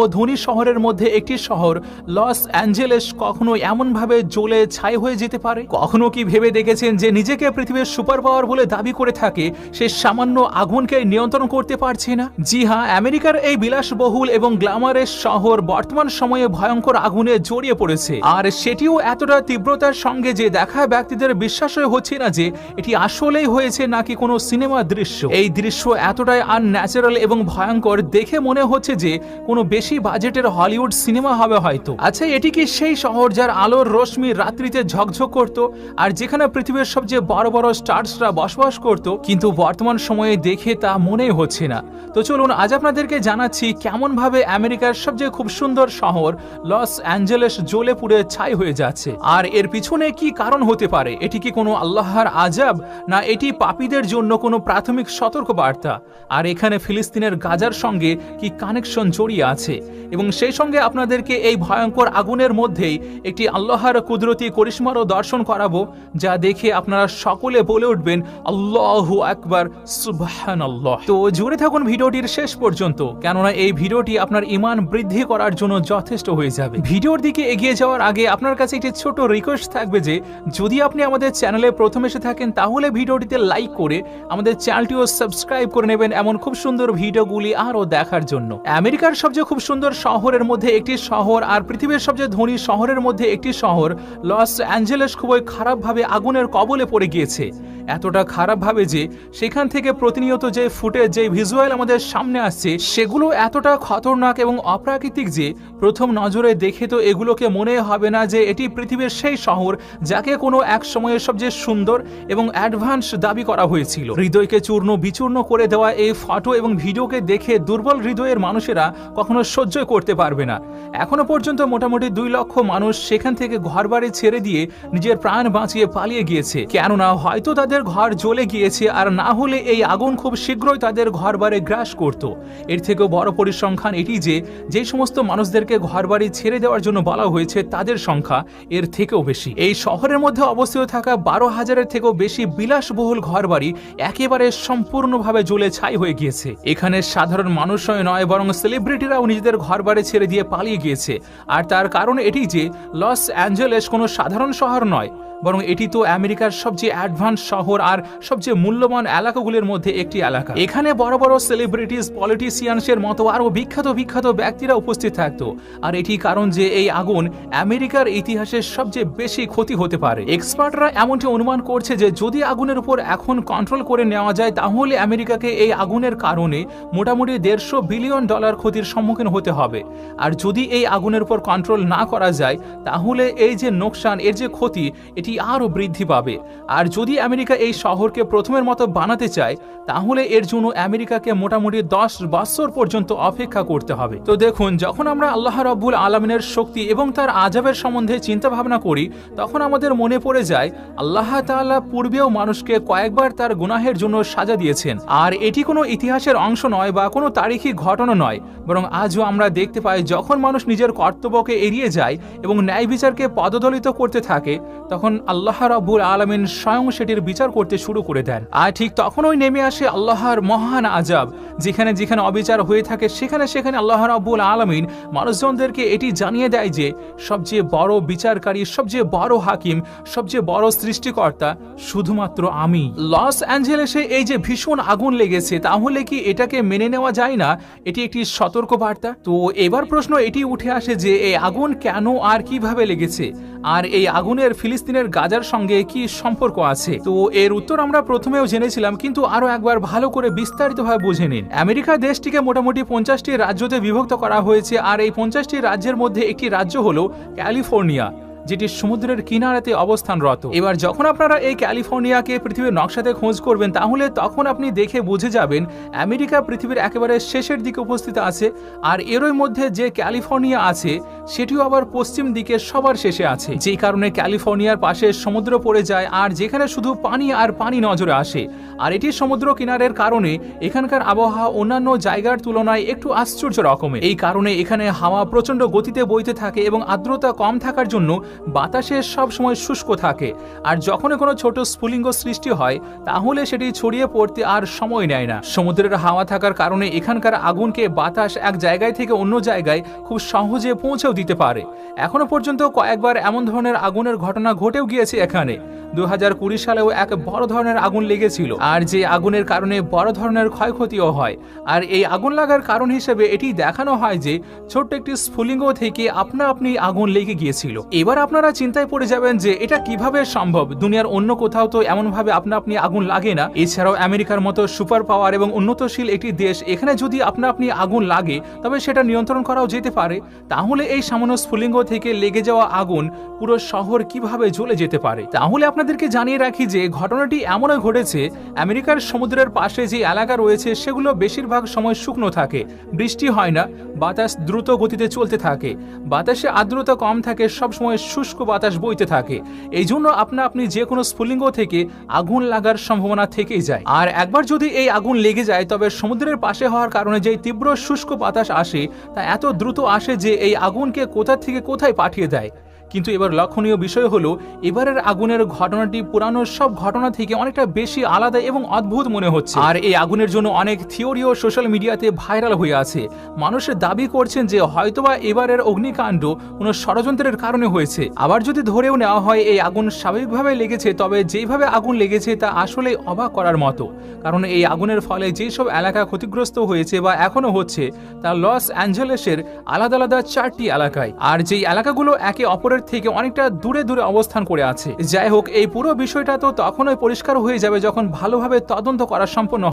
ও ধনী শহরের মধ্যে একটি শহর, লস অ্যাঞ্জেলেস কখনো এমনভাবে জ্বলে ছাই হয়ে যেতে পারে? কখনো কি ভেবে দেখেছেন যে নিজেকে পৃথিবীর সুপার পাওয়ার বলে দাবি করে থাকে, সে সামান্য আগুনকে নিয়ন্ত্রণ করতে পারছে না? জি হ্যাঁ আমেরিকার এই বিলাসবহুল এবং গ্ল্যামারের শহর বর্তমান সময়ে ভয়ঙ্কর আগুনে জড়িয়ে পড়েছে। আর সেটিও এতটা তীব্রতার সঙ্গে যে দেখা ব্যক্তিদের বিশ্বাসই হচ্ছে না যে এটি আসলেই হয়েছে নাকি কোনো সিনেমা দৃশ্য। এই দৃশ্য এতটাই আনন্যাচারাল এবং ভয়ঙ্কর দেখে মনে হচ্ছে যে কোনো বেশি বাজেটের হলিউড সিনেমা হবে হয়তো। আচ্ছা এটি কি সেই শহর যার আলোর রশ্মি রাত্রিতে ঝকঝক করত আর যেখানে পৃথিবীর সবচেয়ে বড় বড় স্টার্সরা বসবাস করত, কিন্তু বর্তমান সময়ে দেখে তা মনেই হচ্ছে না। তো চলুন, আজ আপনাদেরকে জানাচ্ছি কেমন ভাবে আমেরিকার সবচেয়ে খুব সুন্দর শহর লস অ্যাঞ্জেলেস জ্বলে পুড়ে ছাই হয়ে যাচ্ছে। আর এর পিছনে কি কারণ হতে পারে? এটি কি কোনো আল্লাহর আজাব? না, এটি পাপীদের জন্য কোনো প্রাথমিক সতর্ক বার্তা আর এখানে ফিলিস্তিনের গাজার সঙ্গে কি কানেকশন জড়িয়ে আছে? এবং সেই সঙ্গে আপনাদেরকে এই ভয়ঙ্কর আগুনের মধ্যেই একটি আল্লাহর কুদরতি করিশ্মারও দর্শন করাবো, যা দেখে আপনারা সকলে বলে উঠবেন, আল্লাহু আকবার সুবহান আল্লাহ তো জুড়ে থাকুন ভিডিওটির শেষ পর্যন্ত, কেননা এই ভিডিওটি আপনার ইমান বৃদ্ধি করার জন্য যথেষ্ট হয়ে যাবে। ভিডিওর দিকে এগিয়ে যাওয়ার আগে আপনার কাছে একটি ছোট রিকোয়েস্ট থাকবে যে, যদি আপনি আমাদের চ্যানেলে প্রথম এসে থাকেন, তাহলে ভিডিওটিতে লাইক করে আমাদের চ্যানেলটিও সাবস্ক্রাইব করে নেবেন এমন খুব সুন্দর ভিডিওগুলি আরও দেখার জন্য। আমেরিকার সবচেয়ে খুব সুন্দর শহরের মধ্যে একটি শহর আর পৃথিবীর সবচেয়ে ধনী শহরের মধ্যে একটি শহর। লস অ্যাঞ্জেলেস খুবই খারাপভাবে আগুনের কবলে পড়ে গিয়েছে। এতটা খারাপভাবে যে সেখান থেকে প্রতিনিয়ত যে ফুটেজ, যে ভিজুয়াল আমাদের সামনে আসছে, সেগুলো এতটা খতরনাক এবং অপ্রাকৃতিক যে প্রথম নজরে দেখে তো এগুলোকে মনে হবে না যে এটি পৃথিবীর সেই শহর যাকে কোনো এক সময়ে সবচেয়ে সুন্দর এবং অ্যাডভান্স দাবি করা হয়েছিল। হৃদয়কে চূর্ণ বিচূর্ণ করে দেওয়া এই ফটো এবং ভিডিওকে দেখে দুর্বল হৃদয়ের মানুষেরা কখনো সহ্য করতে পারবে না। এখনও পর্যন্ত মোটামুটি দুই লক্ষ মানুষ সেখান থেকে ঘরবাড়ি ছেড়ে দিয়ে নিজের প্রাণ বাঁচিয়ে পালিয়ে গিয়েছে। কেননা হয়তো তাদের ঘর জ্বলে গিয়েছে আর না হলে এই আগুন খুব শীঘ্রই তাদের ঘরবাড়ি গ্রাস করত। এর থেকেও বড় পরিসংখ্যান এটি যে যে সমস্ত মানুষদেরকে ঘরবাড়ি ছেড়ে দেওয়ার জন্য বলা হয়েছে তাদের সংখ্যা এর থেকেও বেশি। এই শহরের মধ্যে অবস্থিত থাকা বারো হাজারের থেকেও বেশি বিলাসবহুল ঘরবাড়ি একেবারে সম্পূর্ণভাবে জ্বলে ছাই হয়ে গিয়েছে। এখানে সাধারণ মানুষই নয়, বরং সেলিব্রিটিরাও নিজেদের ঘরবাড়ি ছেড়ে দিয়ে পালিয়ে গিয়েছে। আর তার কারণ এটি যে, লস অ্যাঞ্জেলেস কোনো সাধারণ শহর নয় বরং এটি তো আমেরিকার সবচেয়ে অ্যাডভান্স শহর আর সবচেয়ে মূল্যবান এলাকাগুলির মধ্যে একটি এলাকা। এখানে বড় বড় সেলিব্রিটিস পলিটিশিয়ানসের মতো আরও বিখ্যাত বিখ্যাত ব্যক্তিরা উপস্থিত থাকতো। আর এটি কারণ যে এই আগুন আমেরিকার ইতিহাসের সবচেয়ে বেশি ক্ষতি হতে পারে। এক্সপার্টরা এমনটি অনুমান করছে যে যদি আগুনের উপর এখন কন্ট্রোল করে নেওয়া যায়, তাহলে আমেরিকাকে এই আগুনের কারণে মোটামুটি দেড়শো বিলিয়ন ডলার ক্ষতির সম্মুখীন হতে হবে। আর যদি এই আগুনের উপর কন্ট্রোল না করা যায়, তাহলে এই যে নোকসান, এর যে ক্ষতি, এটি আরও বৃদ্ধি পাবে? আর যদি আমেরিকা এই শহরকে প্রথমের মতো বানাতে চায়, তাহলে এর জন্য আমেরিকাকে মোটামুটি দশ বছর পর্যন্ত অপেক্ষা করতে হবে। তো দেখুন, যখন আমরা আল্লাহ রব্বুল আলমিনের শক্তি এবং তার আজাবের সম্বন্ধে চিন্তা ভাবনা করি, তখন আমাদের মনে পড়ে যায়, আল্লাহ তাআলা পূর্বেও মানুষকে কয়েকবার তার গুনাহের জন্য সাজা দিয়েছেন। আর এটি কোনো ইতিহাসের অংশ নয় বা কোনো তারিখী ঘটনা নয়, বরং আজও আমরা দেখতে পাই, যখন মানুষ নিজের কর্তব্যকে এড়িয়ে যায় এবং ন্যায় বিচারকে পদদলিত করতে থাকে, তখন আল্লাহ রাব্বুল আলমিন স্বয়ং সেটির বিচার করতে শুরু করে দেন। আর ঠিক তখনই নেমে আসে আল্লাহর মহান আজাব যেখানে যেখানে অবিচার হয়ে থাকে, সেখানে সেখানে আল্লাহ রাব্বুল আলমিন মানুষজনদেরকে এটি জানিয়ে দেয় যে, সবচেয়ে বড় বিচারকারী, সবচেয়ে বড় হাকিম, সবচেয়ে বড় সৃষ্টিকর্তা শুধুমাত্র আমি। লস অ্যাঞ্জেলেসে এই যে ভীষণ আগুন লেগেছে, তাহলে কি এটাকে মেনে নেওয়া যায় না? এটি একটি সতর্ক বার্তা তো এবার প্রশ্ন এটি উঠে আসে যে, এই আগুন কেন আর কীভাবে লেগেছে? আর এই আগুনের ফিলিস্তিনের গাজার সঙ্গে কি সম্পর্ক আছে? তো এর উত্তর আমরা প্রথমেও জেনেছিলাম, কিন্তু আরও একবার ভালো করে বিস্তারিতভাবে বুঝে নিন। আমেরিকা দেশটিকে মোটামুটি পঞ্চাশটি রাজ্যতে বিভক্ত করা হয়েছে, আর এই পঞ্চাশটি রাজ্যের মধ্যে একটি রাজ্য হলো ক্যালিফোর্নিয়া। যেটি সমুদ্রের কিনারাতে অবস্থানরত। এবার যখন আপনারা এই ক্যালিফোর্নিয়াকে পৃথিবীর নকশাতে খোঁজ করবেন, তাহলে তখন আপনি দেখে বুঝে যাবেন আমেরিকা পৃথিবীর একেবারে শেষের দিকে উপস্থিত আছে, আর এরই মধ্যে যে ক্যালিফোর্নিয়া আছে, সেটিও আবার পশ্চিম দিকে সবার শেষে আছে। যেই কারণে ক্যালিফোর্নিয়ার পাশে সমুদ্র পড়ে যায়, আর যেখানে শুধু পানি আর পানি নজরে আসে। আর এটি সমুদ্র কিনারের কারণে এখানকার আবহাওয়া অন্যান্য জায়গার তুলনায় একটু আশ্চর্য রকমের। এই কারণে এখানে হাওয়া প্রচণ্ড গতিতে বইতে থাকে এবং আর্দ্রতা কম থাকার জন্য বাতাসে সবসময় শুষ্ক থাকে। আর যখনই কোনো ছোট স্ফুলিঙ্গ সৃষ্টি হয়, তাহলে সেটি ছড়িয়ে পড়তে আর সময় নেয় না। সমুদ্রের হাওয়া থাকার কারণে এখানকার আগুনকে বাতাস এক জায়গায় থেকে অন্য জায়গায় খুব সহজে পৌঁছেও দিতে পারে। এখনও পর্যন্ত কয়েকবার এমন ধরনের আগুনের ঘটনা ঘটেও গিয়েছে এখানে। দু হাজার কুড়ি সালেও এক বড় ধরনের আগুন লেগেছিল। আর যে আগুনের কারণে বড় ধরনের ক্ষয়ক্ষতিও হয়। আর এই আগুন লাগার কারণ হিসেবে এটি দেখানো হয় যে, ছোট্ট একটি স্ফুলিঙ্গ থেকে আপনা আপনি আগুন লেগে গিয়েছিল। এবার আপনারা চিন্তায় পড়ে যাবেন যে, এটা কীভাবে সম্ভব? দুনিয়ার অন্য কোথাও তো এমনভাবে আপনা আপনি আগুন লাগে না। এছাড়াও আমেরিকার মতো সুপার পাওয়ার এবং উন্নতশীল একটি দেশ, এখানে যদি আপনা আপনি আগুন লাগে, তবে সেটা নিয়ন্ত্রণ করাও যেতে পারে। তাহলে এই সামান্য স্ফুলিঙ্গ থেকে লেগে যাওয়া আগুন পুরো শহর কীভাবে জ্বলে যেতে পারে? তাহলে আপনাদেরকে জানিয়ে রাখি যে ঘটনাটি এমনও ঘটেছে, আমেরিকার সমুদ্রের পাশে যে এলাকা রয়েছে সেগুলো বেশিরভাগ সময় শুকনো থাকে, বৃষ্টি হয় না, বাতাস দ্রুত গতিতে চলতে থাকে, বাতাসে আর্দ্রতা কম থাকে, সবসময় শুষ্ক বাতাস বইতে থাকে। এই জন্য আপনা আপনি যে কোনো স্ফুলিঙ্গ থেকে আগুন লাগার সম্ভাবনা থেকেই যায়। আর একবার যদি এই আগুন লেগে যায়, তবে সমুদ্রের পাশে হওয়ার কারণে যে তীব্র শুষ্ক বাতাস আসে, তা এত দ্রুত আসে যে এই আগুনকে কোথা থেকে কোথায় পাঠিয়ে দেয়। কিন্তু এবার লক্ষণীয় বিষয় হলো, এবারের আগুনের ঘটনাটি পুরানো সব ঘটনা থেকে অনেকটা বেশি আলাদা এবং অদ্ভুত মনে হচ্ছে। আর এই আগুনের জন্য অনেক থিওরিও সোশ্যাল মিডিয়াতে ভাইরাল হয়ে আছে। মানুষের দাবি করছেন যে হয়তোবা এবারের অগ্নিকাণ্ড কোনো ষড়যন্ত্রের কারণে হয়েছে। আবার যদি ধরেও নেওয়া হয়, এই আগুন স্বাভাবিকভাবে লেগেছে, তবে যেইভাবে আগুন লেগেছে তা আসলে অবাক করার মতো। কারণ এই আগুনের ফলে যেসব এলাকা ক্ষতিগ্রস্ত হয়েছে বা এখনও হচ্ছে, তা লস অ্যাঞ্জেলেসের আলাদা আলাদা চারটি এলাকায়। আর যেই এলাকাগুলো একে অপরের থেকে অনেকটা দূরে দূরে অবস্থান করে আছে। যাই হোক, এই পুরো বিষয়টা তো তখনই পরিষ্কার হয়ে যাবে যখন ভালোভাবে তদন্ত করা সম্পন্ন